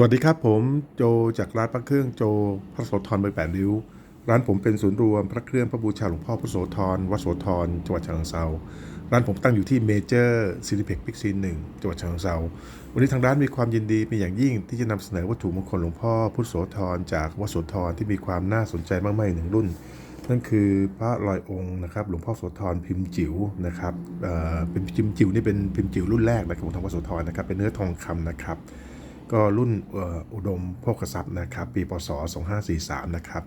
สวัสดีครับผมโจจากร้านพระเครื่องโจพระโสธรเบอร์แปดริ้ว ร้านผมเป็นศูนย์รวมพระเครื่องพระบูชาหลวงพ่อพระโสธรวัดโสธรจังหวัดฉะเชิงเซาร้านผมตั้งอยู่ที่เมเจอร์ซินิเพ็กพิกซีหนึ่งจังหวัดฉะเชิงเซาวันนี้ทางร้านมีความยินดีเป็นอย่างยิ่งที่จะนำเสนอวัตถุมงคลหลวงพ่อพุทธโสธรจากวัดโสธรที่มีความน่าสนใจมากๆหนึ่งรุ่น นั่นคือพระลอยองค์นะครับหลวงพ่อโสธรพิมพ์จิ๋วนะครับเอ่อเป็นพิมพ์จิ๋วนี่เป็นพิมพ์จิ๋วรุ่นแรกนะครับของทางวัดโสธรนะครับเป็นเนื้อทองคำนะครับ ก็รุ่นอ,อุดมโภคทรัพย์นะครับ ปีพศ 2543 นะครับ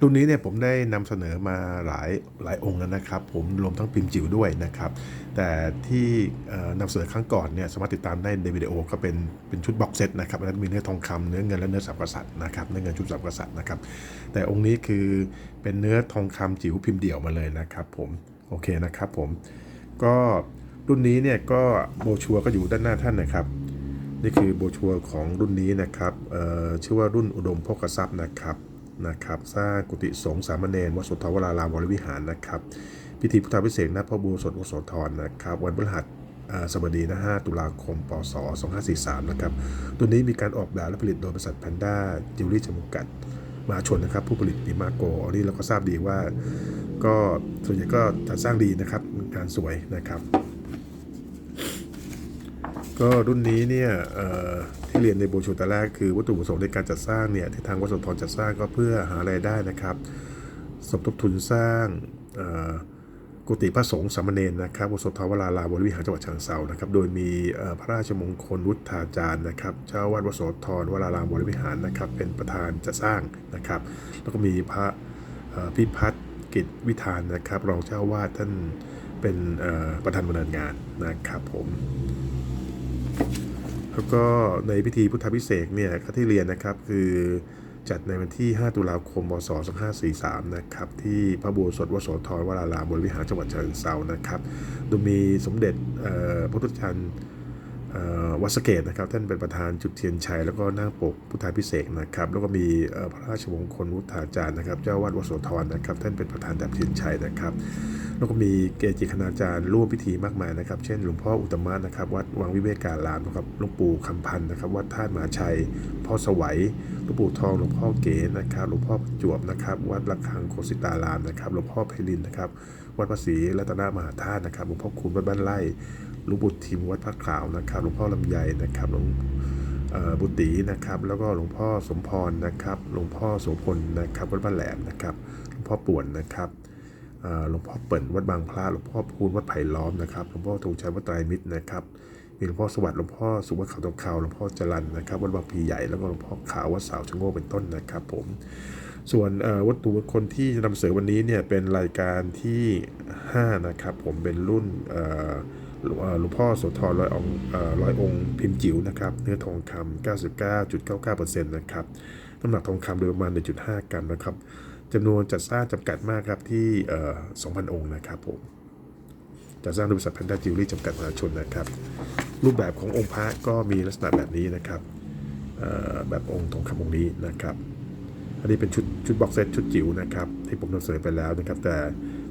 รุ่นนี้เนี่ยผมได้นำเสนอมาหลายหลายองค์แล้วนะครับ ผมรวมทั้งพิมพ์จิ๋วด้วยนะครับ แต่ที่นำเสนอครั้งก่อนเนี่ยสามารถติดตามได้ในวิดีโอก็เป็นเป็นชุดบ็อกเซตนะครับอันนั้นมีเนื้อทองคำเนื้อเงินและเนื้อสับกษัตริย์นะครับเนื้อเงินชุดสับกษัตริย์นะครับ แต่องค์นี้คือเป็นเนื้อทองคำจิ๋วพิมพ์เดี่ยวมาเลยนะครับ ผมโอเคนะครับ ผมก็รุ่นนี้เนี่ยก็โบชัวก็อยู่ด้านหน้าท่านนะครับ นี่คือโบชัวของรุ่นนี้นะครับเอ่อชื่อว่ารุ่นอุดมโภคทรัพย์นะครับนะครับสร้างกุฏิสงฆ์สามเณรวัดโสธรวรารามวรวิหารนะครับ พิธีพุทธาพิเศษณพระบูสดวสธรนะครับ วันพฤหัสเอ่อสบดีนะ5ตุลาคม ปศ 2543 นะครับ ตัวนี้มีการออกแบบและผลิตโดยบริษัทแพนด้าจิวเวลรี่จำกัดมหาชนนะครับ ผู้ผลิตดีมาโกอันนี้เราก็ทราบดีว่า ก็ส่วนใหญ่ก็จะสร้างดีนะครับงานสวยนะครับ ก็รุ่นนี้เนี่ยที่เรียนในโบชัวร์แต่แรกคือวัตถุประสงค์ในการจัดสร้างเนี่ยที่ทางวัดโสธรจัดสร้างก็เพื่อหารายได้นะครับ สมทบทุนสร้างกุฏิพระสงฆ์สามเณรนะครับวัดโสธรวรารามวรวิหารจังหวัดฉะเชิงเซานะครับ โดยมีพระราชมงคลวุฒาจารย์นะครับ เจ้าวาดวัดโสธรวรารามวรวิหารนะครับ เป็นประธานจัดสร้างนะครับ แล้วก็มีพระพิพัฒน์กิจวิธานนะครับ รองเจ้าวาดท่านเป็นประธานดำเนินงานนะครับผม แล้วก็ในพิธีพุทธพิเศษเนี่ยที่เรียนนะครับคือจัดในวันที่ 5 ตุลาคมพศ2543 นะครับ ที่พระบูสดวสโสธรวรารามบนวิหารจังหวัดเชียงเซานะครับ โดยมีสมเด็จพระพุทธชันทร์ วัดสเกตนะครับ ท่านเป็นประธานจุดเทียนชัย แล้วก็นั่งปกพุทธาพิเศษนะครับ แล้วก็มีพระราชมงคลวุฒาจารย์นะครับ เจ้าวาดวัดโสธรนะครับ ท่านเป็นประธานดับเทียนชัยนะครับ แล้วก็มีเกจิคณาจารย์ร่วมพิธีมากมายนะครับ เช่น หลวงพ่ออุตมะนะครับ วัดวังวิเวการามนะครับ หลวงปู่คำพันธ์นะครับ วัดท่าตุมหาชัย พ่อสวัย หลวงปู่ทอง หลวงพ่อเก๋นะครับ หลวงพ่อจวบนะครับ วัดระฆังโคสิตารามนะครับ หลวงพ่อไพลินนะครับ วัดพระศรีรัตนมหาธาตุนะครับ หลวงพ่อคุณวัดบ้านไร่ หลวงปู่ทิมวัดพระขาวนะครับหลวงพ่อลำไยนะครับหลวงบุตรีนะครับ แล้วก็หลวงพ่อสมพรนะครับหลวงพ่อโสพลนะครับวัดบ้านแหลมนะครับหลวงพ่อป่วนนะครับหลวงพ่อเปิ่นวัดบางพระหลวงพ่อพูนวัดไผ่ล้อมนะครับหลวงพ่อธงชัยวัดไตรมิตรนะครับมีหลวงพ่อสวัสดิ์หลวงพ่อสุวัสดิ์เขาตองเขาหลวงพ่อจรันนะครับวัดบางพีใหญ่แล้วก็หลวงพ่อขาววัดสาวชะโงกเป็นต้นนะครับผมส่วนวัตถุมงคลที่จะนำเสนอวันนี้เนี่ยเป็นรายการที่ 5 นะครับ ผมเป็นรุ่นอ หลวงพ่อโสธรร้อยองค์เอ่อร้อยองค์พิมพ์จิ๋วนะครับ เนื้อทองคำ99.99%นะครับ น้ำหนักทองคำโดยประมาณ 1.5 กรัมนะครับจำนวนจัดสร้างจำกัดมากครับที่ 2,000 องค์นะครับผมจัดสร้างโดยบริษัทแพนด้าจิวเวลรี่จำกัดมหาชนนะครับ รูปแบบขององค์พระก็มีลักษณะแบบนี้นะครับแบบองค์ทองคำองค์นี้นะครับ อันนี้เป็นชุดชุดบ็อกเซตชุดจิ๋วนะครับ ที่ผมนำเสนอไปแล้วนะครับ แต่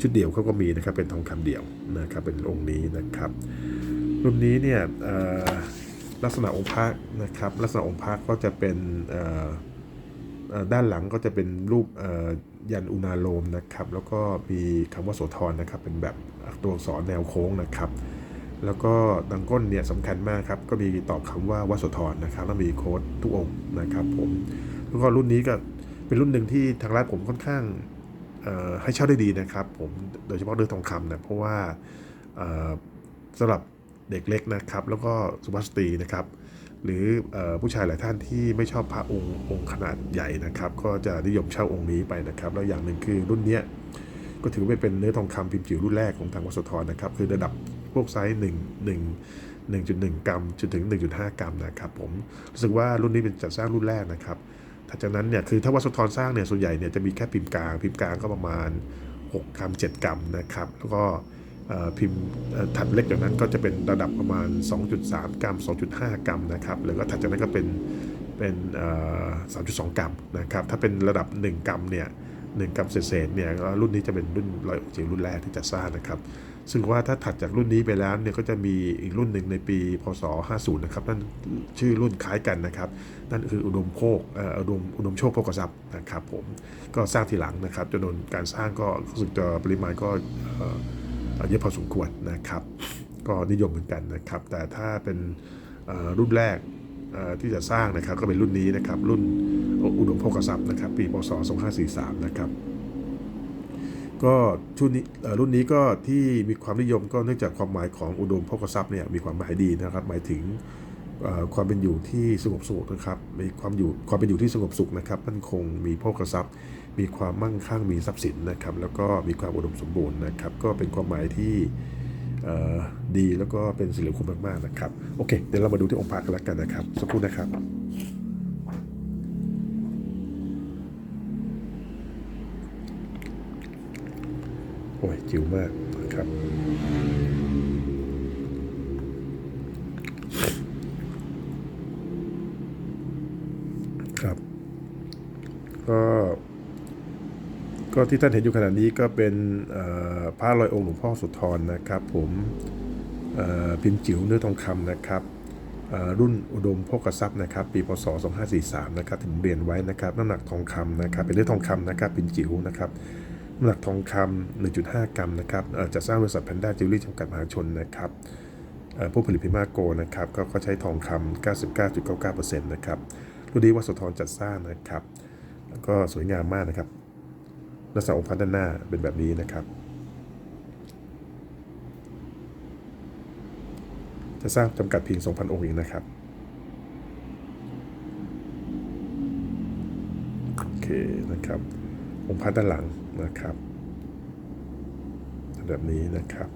ชุดเดี่ยวเขาก็มีนะครับเป็นทองคำเดี่ยวนะครับเป็นองค์นี้นะครับรุ่นนี้เนี่ยลักษณะองค์พระนะครับ ลักษณะองค์พระก็จะเป็นด้านหลังก็จะเป็นรูปยันอุณาโลมนะครับ แล้วก็มีคำว่าโสธรนะครับ เป็นแบบตัวอักษรแนวโค้งนะครับ แล้วก็ดังก้นเนี่ยสำคัญมากครับ ก็มีตอบคำว่าวัดโธรนะครับ แล้วมีโค้ดทุกองค์นะครับผม แล้วก็รุ่นนี้ก็ เป็นรุ่นหนึ่งที่ทางร้านผมค่อนข้างให้เช่าได้ดีนะครับ ผมโดยเฉพาะเรื่องทองคำนะเพราะว่าสำหรับเด็กเล็กนะครับ แล้วก็สุภาพสตรีนะครับ หรืออผู้ชายหลายท่านที่ไม่ชอบพระองค์องค์ขนาดใหญ่นะครับ ก็จะนิยมเช่าองค์นี้ไปนะครับ แล้วอย่างหนึ่งคือรุ่นนี้ก็ถือว่าเป็นเนื้อทองคำพิมพ์จิ๋วรุ่นแรกของทางวัสธรนะครับ คือระดับพวกไซส์1 1 1.1 กรัมจนถึง 1.5 กรัมนะครับผมรู้สึกว่ารุ่นนี้เป็นจัดสร้างรุ่นแรกนะครับัจากนั้นเนี่ยคือถ้าวัสดโสธรสร้างเนี่ยส่วนใหญ่เนี่ยจะมีแค่พิมพ์กลาง พิมพ์กลางก็ประมาณ 6 กรัม 7 กรัมนะครับ แล้วก็พิมพ์ถัดเล็กจากนั้นก็จะเป็นระดับประมาณ 2.3 กรัม 2.5 กรัมนะครับหรือก็ถัดจากนั้นก็เป็นเป็นเอ่อ3.2 กรัมนะครับถ้าเป็นระดับ 1 กรัมเนี่ย1กรัมเศษเนี่ยรุ่นนี้จะเป็นรุ่นลอยอกจิ๋วรุ่นแรกที่จะสร้างนะครับ ซึ่งว่าถ้าถัดจากรุ่นนี้ไปแล้วเนี่ยก็จะมีอีกรุ่นหนึ่งในปีพศ 50 นะครับ นั่นชื่อรุ่นคล้ายกันนะครับ นั่นคืออุดมโภคอุดมอุดมโชคโภคทรัพย์นะครับผมก็สร้างทีหลังนะครับจำนวนการสร้างก็รู้สึกจะปริมาณก็เยอะพอสมควรนะครับ ก็นิยมเหมือนกันนะครับ แต่ถ้าเป็นรุ่นแรกที่จะสร้างนะครับก็เป็นรุ่นนี้นะครับ รุ่นอุดมโภคทรัพย์นะครับ ปีพศ 2543 นะครับ ก็ชุดนี้รุ่นนี้ก็ที่มีความนิยมก็เนื่องจากความหมายของอุดมโภคทรัพย์เนี่ยมีความหมายดีนะครับ หมายถึงความเป็นอยู่ที่สงบสุขนะครับ มีความอยู่ความเป็นอยู่ที่สงบสุขนะครับมั่นคงมีโภคทรัพย์ มีความมั่งคั่งมีทรัพย์สินนะครับ แล้วก็มีความอุดมสมบูรณ์นะครับ ก็เป็นความหมายที่ดีแล้วก็เป็นสิริมงคลมากๆนะครับ โอเค เดี๋ยวเรามาดูที่องค์พระกันแล้วกันนะครับ สักครู่นะครับ อยจิ๋วมากนะครับครับ ก็ก็ที่ท่านเห็นอยู่ขณะนี้ก็เป็นพระลอยองค์หลวงพ่อสุธรนะครับ ผมพิมพ์จิ๋วเนื้อทองคำนะครับรุ่นอุดมโภคทรัพย์นะครับ ปีพศ 2543 นะครับถึงเรียนไว้นะครับ น้ำหนักทองคำนะครับ เป็นเนื้อทองคำนะครับพิมพ์จิ๋วนะครับำหนักทองคำ1.5 กรัมนะครับจะสร้างบริษัทแพนด้าจิวเวลรี่จำกัดมหาชนนะครับผู้ผลิตพิมาโกนะครับก็ก็ใช้ทองคำ99.99%นะครับรุ่นนี้วัดโสธรจัดสร้างนะครับแล้วก็สวยงามมากนะครับลักษณะองค์พระด้านหน้าเป็นแบบนี้นะครับ จะสร้างจำกัดเพียง 2,000 องค์เองนะครับโอเคนะครับ องค์พระด้านหลังนะครับแบบนี้นะครับ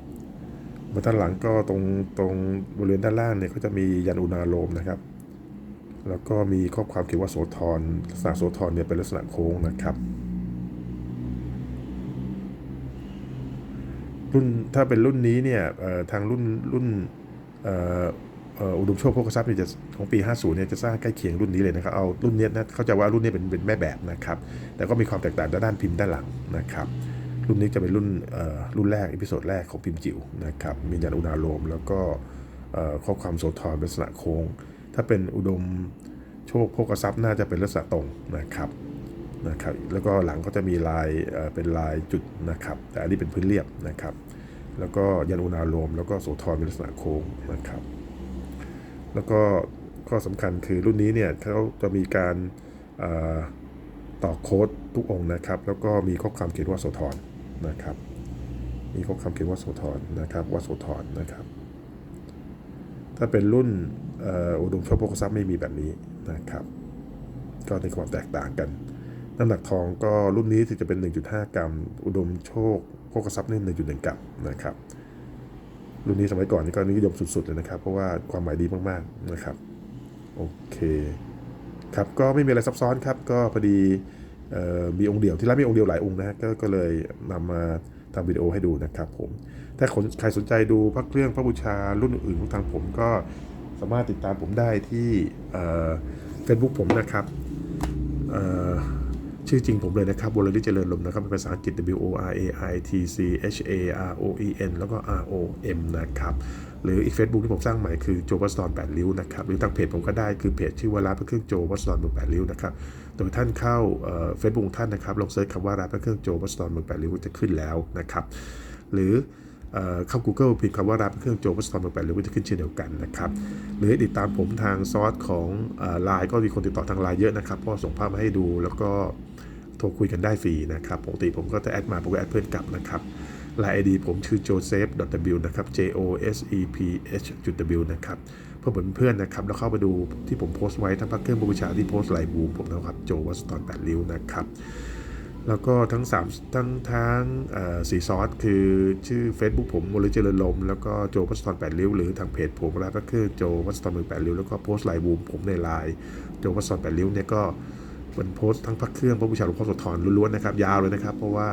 มาด้านหลังก็ตรงตรงบริเวณด้านล่างเนี่ยก็จะมียันอุณาโลมนะครับ แล้วก็มีข้อความเขียนว่าโสธรลักษณะโสธรเนี่ยเป็นลักษณะโค้งนะครับ รุ่นถ้าเป็นรุ่นนี้เนี่ยทางรุ่นรุ่น อุดมโชคโภคทรัพย์เนี่ยจะของปี 50เนี่ยจะสร้างใกล้เคียงรุ่นนี้เลยนะครับเอารุ่นนี้นะเข้าใจว่ารุ่นนี้เป็นเป็นแม่แบบนะครับแต่ก็มีความแตกต่างด้านพิมพ์ด้านหลังนะครับรุ่นนี้จะเป็นรุ่นรุ่นแรกอีพิโซดแรกของพิมพ์จิ๋วนะครับมียันอุณาโลมแล้วก็ข้อความโสธรเป็นลักษณะโค้ง ถ้าเป็นอุดมโชคโภคทรัพย์น่าจะเป็นลักษณะตรงนะครับนะครับแล้วก็หลังก็จะมีลายเอ่อเป็นลายจุดนะครับแต่อันนี้เป็นพื้นเรียบนะครับแล้วก็ยันอุณาโลมแล้วก็โสธรเป็นลักษณะโค้งนะครับ แล้วก็ข้อสำคัญคือรุ่นนี้เนี่ยเขาจะมีการเอ่อต่อโค้ดทุกองค์นะครับ แล้วก็มีข้อความเขียนว่าโสธรนะครับ มีข้อความเขียนว่าโสธรนะครับว่าโสธรนะครับ ถ้าเป็นรุ่นอุดมโชคโภคทรัพย์ไม่มีแบบนี้นะครับ ก็ในความแตกต่างกัน น้ำหนักทองก็รุ่นนี้ถึงจะเป็น 1.5 กรัม อุดมโชคโภคทรัพย์นี่1.1 กรัมนะครับ รุ่นนี้สมัยก่อนนี่ก็นิยมสุด ๆ เลยนะครับ เพราะว่าความหมายดีมากๆนะครับโอเคครับก็ไม่มีอะไรซับซ้อนครับก็พอดีออมีองค์เดียวที่ร้านมีองค์เดียวหลายองค์นะฮะก็ก็เลยนำมาทำวิดีโอให้ดูนะครับผมถ้าใครสนใจดูพระเครื่องพระบูชารุ่นอื่นของทางผมก็สามารถติดตามผมได้ที่เฟซบุ๊กผมนะครับ ชื่อจริงผมเลยนะครับวรลิเจริญลมนะครับเป็นภาษาอังกฤษ W O R A I T C H A R O E N แล้วก็ R O M นะครับ หรืออีก Facebook ที่ผมสร้างใหม่คือโจวัสดอนแปดริ้วนะครับ หรือทางเพจผมก็ได้คือเพจชื่อว่าร้านพระเครื่องโจวัสดอนเมืองแปดริ้วนะครับ โดยท่านเข้าเฟซบุ๊กท่านนะครับลองเซิร์ชคำว่าร้านพระเครื่องโจวัสดอนเมืองแปดริ้วจะขึ้นแล้วนะครับ หรือเข้า Google พิมพ์คำว่าร้านเครื่องโจวัสดอนมือแปดริ้วจะขึ้นเช่นเดียวกันนะครับ หรือติดตามผมทางซอสของไลน์ก็มีคนติดต่อทางไลน์เยอะนะครับเพราะส่งภาพมาให้ดูแล้วก็ โทรคุยกันได้ฟรีนะครับปกติผมก็จะแอดมาผมก็แอดเพื่อนกลับนะครับไลน์ไอดีผมชื่อ joseph.w นะครับ j o s e p h w นะครับเพื่อเป็นเพื่อนนะครับ แล้วเข้าไปดูที่ผมโพสต์ไว้ทั้งพักเครื่องบูชาที่โพสต์ไลน์บูมผมนะครับโจวัสตอนแปดริ้วนะครับ แล้วก็ทั้ง3ทั้งทั้งเอ่อสีซอสคือชื่อ Facebook ผมโมลิเจริญลม แล้วก็โจวัสตอนแปดริ้วหรือทางเพจผมแล้วก็คือโจวัสตอนมืองแปดริ้วแล้วก็โพสต์ไลน์บูมผมในไลน์โจวัสตอนแปดริ้วเนี่ยก็ เป็นโพสต์ทั้งพักเครื่องพระบูชาหลวงพ่อโสธรล้วนๆนะครับยาวเลยนะครับ เพราะว่า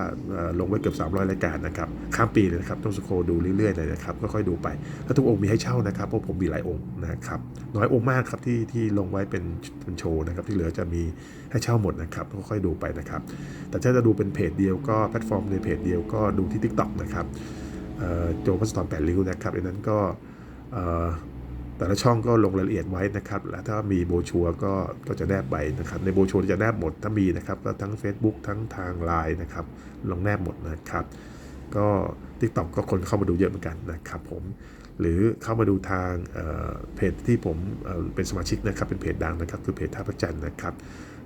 ลงไว้เกือบ 300 รายการนะครับข้ามปีเลยนะครับต้องสโครดูเรื่อยๆเลยนะครับค่อยๆดูไปแล้วทุกองค์มีให้เช่านะครับเพราะผมมีหลายองค์นะครับน้อยองค์มากครับที่ที่ลงไว้เป็นเป็นโชว์นะครับที่เหลือจะมีให้เช่าหมดนะครับค่อยๆดูไปนะครับ แต่ถ้าจะดูเป็นเพจเดียวก็แพลตฟอร์มในเพจเดียวก็ดูที่ TikTok นะครับโจพัสตอนแปดริ้วนะครับดังนั้นก็ แต่ละช่องก็ลงรายละเอียดไว้นะครับ และถ้ามีโบชัวก็ก็จะแนบไปนะครับ ในโบชัวจะแนบหมดถ้ามีนะครับ ก็ทั้ง Facebook ทั้งทาง Line นะครับ ลงแนบหมดนะครับ ก็ TikTok ก็คนเข้ามาดูเยอะเหมือนกันนะครับผมหรือเข้ามาดูทางเเพจที่ผมเเป็นสมาชิกนะครับ เป็นเพจดังนะครับ คือเพจท่าประจันนะครับ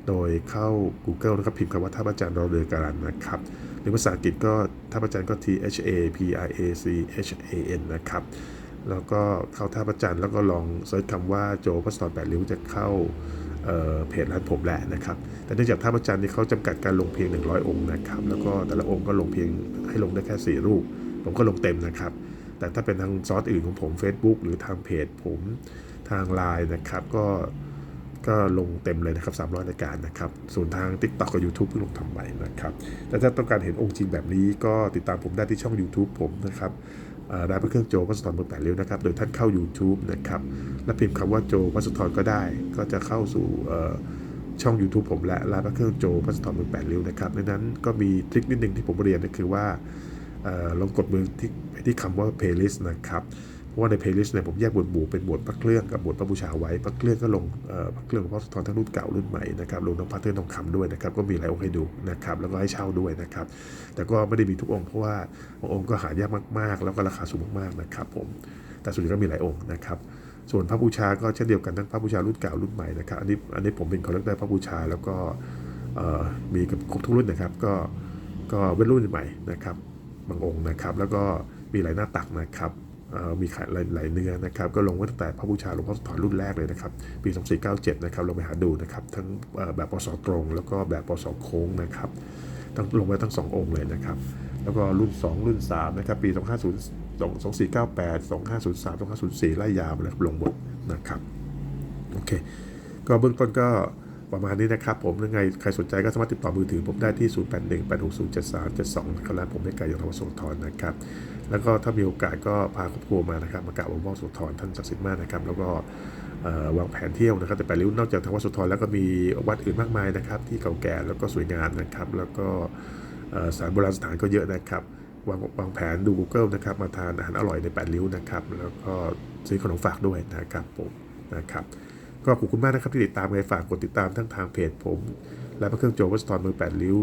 โดยเข้า Google นะครับ พิมพ์คำว่าท่าประจันทร์รอเรือการันนะครับ หรือภาษาอังกฤษก็ท่าประจันทร์ก็ T H A P I A C H A N นะครับ แล้วก็เข้าท่าประจันทร์แล้วก็ลองเซิร์ชคำว่าโจพัสตอนแปดริ้วจะเข้าเเพจร้านผมแหละนะครับ แต่เนื่องจากท่าประจันทร์นี่เขาจำกัดการลงเพียง 100 องค์นะครับ แล้วก็แต่ละองค์ก็ลงเพียงให้ลงได้แค่ 4 รูป ผมก็ลงเต็มนะครับ แต่ถ้าเป็นทางซอสอื่นของผม Facebook หรือทางเพจผมทาง Line นะครับ ก็ก็ลงเต็มเลยนะครับ 300รายการนะครับ ส่วนทาง TikTok กับ YouTube เพิ่งลงทำใหม่นะครับ แต่ถ้าต้องการเห็นองค์จริงแบบนี้ก็ติดตามผมได้ที่ช่อง YouTube ผมนะครับ ร้านพระเครื่องโจพัสตอนเมืองแปดริ้วนะครับ โดยท่านเข้า YouTube นะครับ และพิมพ์คำว่าโจพัสตอนก็ได้ ก็จะเข้าสู่ช่อง YouTube ผมและร้านพระเครื่องโจพัสตอมือแปดริ้วนะครับในนั้นก็มีทริคนิดนึงที่ผมเรียนก็คือว่าลองกดมือที่ไปที่คำว่า playlist นะครับ ราะว่าใน playlist เนี่ยผมแยกหมวดหมู่เป็นหมวดพระเครื่องกับหมวดพระบูชาไว้พระเครื่องก็ลงพระเครื่องของพ่อสะทอนทั้งรุ่นเก่ารุ่นใหม่นะครับลงทั้งพระเครื่องทองคำด้วยนะครับก็มีหลายองค์ให้ดูนะครับแล้วก็ให้เช่าด้วยนะครับแต่ก็ไม่ได้มีทุกองค์เพราะว่าบางองค์ก็หายากมากๆ แล้วก็ราคาสูงมากๆนะครับผมแต่ส่วนใหญ่ก็มีหลายองค์นะครับส่วนพระบูชาก็เช่นเดียวกันทั้งพระบูชารุ่นเก่ารุ่นใหม่นะครับอันนี้อันนี้ผมเป็นคอลเลกเตอร์พระบูชาแล้วก็มีกับครบทุกรุ่นนะครับ ก็ก็เว้นรุ่นใหม่นะครับบางองค์นะครับ แล้วก็มีหลายหน้าตักนะครับ มีขายหลายเนื้อนะครับก็ลงว้ตั้งแต่พระบูชาหลวงพ่อสุธรรุ่นแรกเลยนะครับปี 2497 นะครับลงไปหาดูนะครับทั้งแบบปศตรง แล้วก็แบบปศโค้งนะครับทั้งลงไว้ทั้งสององค์เลยนะครับแล้วก็รุ่น 2 รุ่น3นะครับปี250 2498 2503 2504ไล่ยาวมาเลยลงหมดนะครับโอเคก็เบื้องต้นก็ ประมาณนี้นะครับผมยังไงใครสนใจก็สามารถติดต่อมือถือผมได้ที่ 0818607372นะครับร้านผมไม่กลจากธรรมโสธรนะครับ แล้วก็ถ้ามีโอกาสก็พาครอบครัวมานะครับ มากราบหลวงพ่อโสธรท่านศักดิ์สิทธิ์มากนะครับ แล้วก็วางแผนเที่ยวนะครับ แต่แปดริ้วนอกจากทางวัดโสธรแล้วก็มีวัดอื่นมากมายนะครับ ที่เก่าแก่แล้วก็สวยงามนะครับ แล้วก็สถานโบราณสถานก็เยอะนะครับวางวางแผนดู Google นะครับ มาทานอาหารอร่อยในแปดริ้วนะครับ แล้วก็ซื้อขนมฝากด้วยนะครับผมนะครับ ก็ขอบคุณมากนะครับที่ติดตามไงฝากกดติดตามทั้งทางเพจผม และพระเครื่องโจวัสตอนมือแปดริ้ว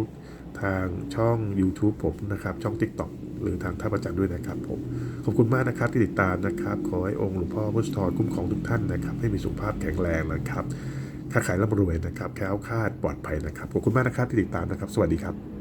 ทางช่อง YouTube ผมนะครับ ช่อง TikTok หรือทางท่าประจันด้วยนะครับผม ขอบคุณมากนะครับที่ติดตามนะครับ ขอให้องค์หลวงพ่อวัสตอนคุ้มครองทุกท่านนะครับ ให้มีสุขภาพแข็งแรงนะครับค้าขายร่ำรวยนะครับแค้วคาดปลอดภัยนะครับ ขอบคุณมากนะครับที่ติดตามนะครับ สวัสดีครับ